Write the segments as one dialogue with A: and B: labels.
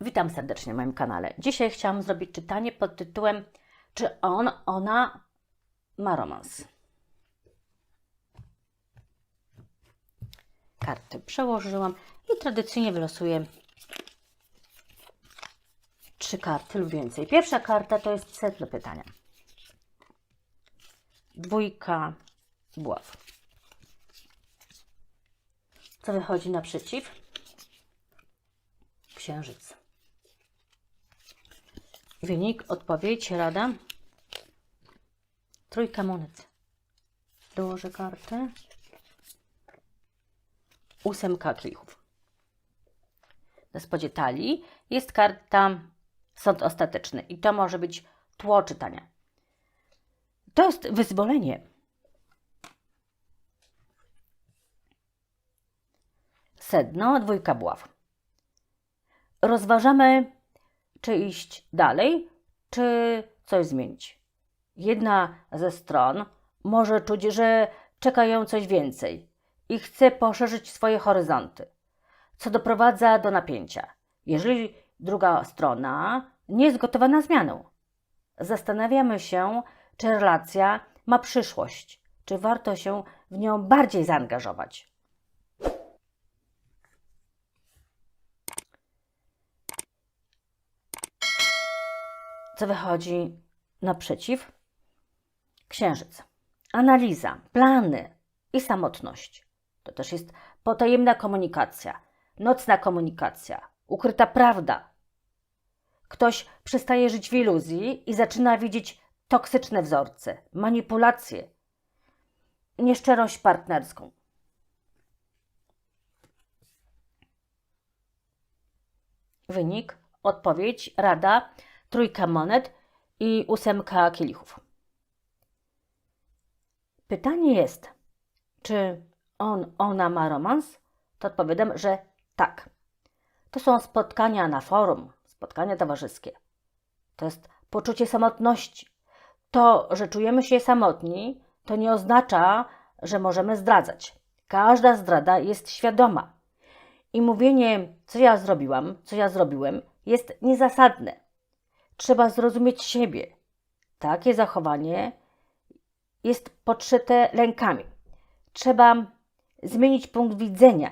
A: Witam serdecznie na moim kanale. Dzisiaj chciałam zrobić czytanie pod tytułem Czy on, ona ma romans? Karty przełożyłam i tradycyjnie wylosuję trzy karty lub więcej. Pierwsza karta to jest setne pytania. Dwójka buław. Co wychodzi naprzeciw? Księżyc. Wynik, odpowiedź, rada. Trójka monet. Dołożę kartę. Ósemka kielichów. Na spodzie talii jest karta sąd ostateczny i to może być tło czytania. To jest wyzwolenie. Sedno, dwójka buław. Rozważamy, czy iść dalej, czy coś zmienić. Jedna ze stron może czuć, że czeka ją coś więcej i chce poszerzyć swoje horyzonty, co doprowadza do napięcia. Jeżeli druga strona nie jest gotowa na zmianę, zastanawiamy się, czy relacja ma przyszłość, czy warto się w nią bardziej zaangażować. Co wychodzi naprzeciw? Księżyc. Analiza, plany i samotność. To też jest potajemna komunikacja, nocna komunikacja, ukryta prawda. Ktoś przestaje żyć w iluzji i zaczyna widzieć toksyczne wzorce, manipulacje, nieszczerość partnerską. Wynik, odpowiedź, rada, trójka monet i ósemka kielichów. Pytanie jest, czy on, ona ma romans? To odpowiadam, że tak. To są spotkania na forum, spotkania towarzyskie. To jest poczucie samotności. To, że czujemy się samotni, to nie oznacza, że możemy zdradzać. Każda zdrada jest świadoma. I mówienie, co ja zrobiłam, co ja zrobiłem, jest niezasadne. Trzeba zrozumieć siebie. Takie zachowanie jest podszyte lękami. Trzeba zmienić punkt widzenia,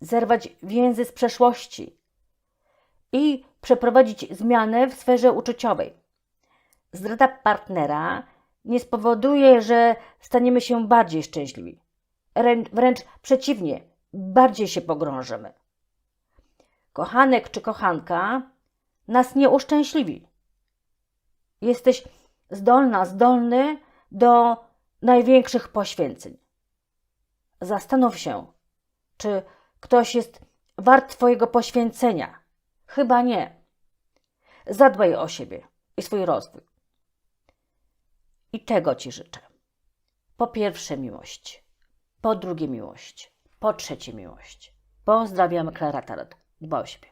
A: zerwać więzy z przeszłości i przeprowadzić zmianę w sferze uczuciowej. Zdrada partnera nie spowoduje, że staniemy się bardziej szczęśliwi. Wręcz, przeciwnie, bardziej się pogrążymy. Kochanek czy kochanka nas nie uszczęśliwi. Jesteś zdolna, zdolny do największych poświęceń. Zastanów się, czy ktoś jest wart Twojego poświęcenia. Chyba nie. Zadbaj o siebie i swój rozwój. I tego Ci życzę. Po pierwsze miłość, po drugie miłość, po trzecie miłość. Pozdrawiam, Klara Tarot. Dba o siebie.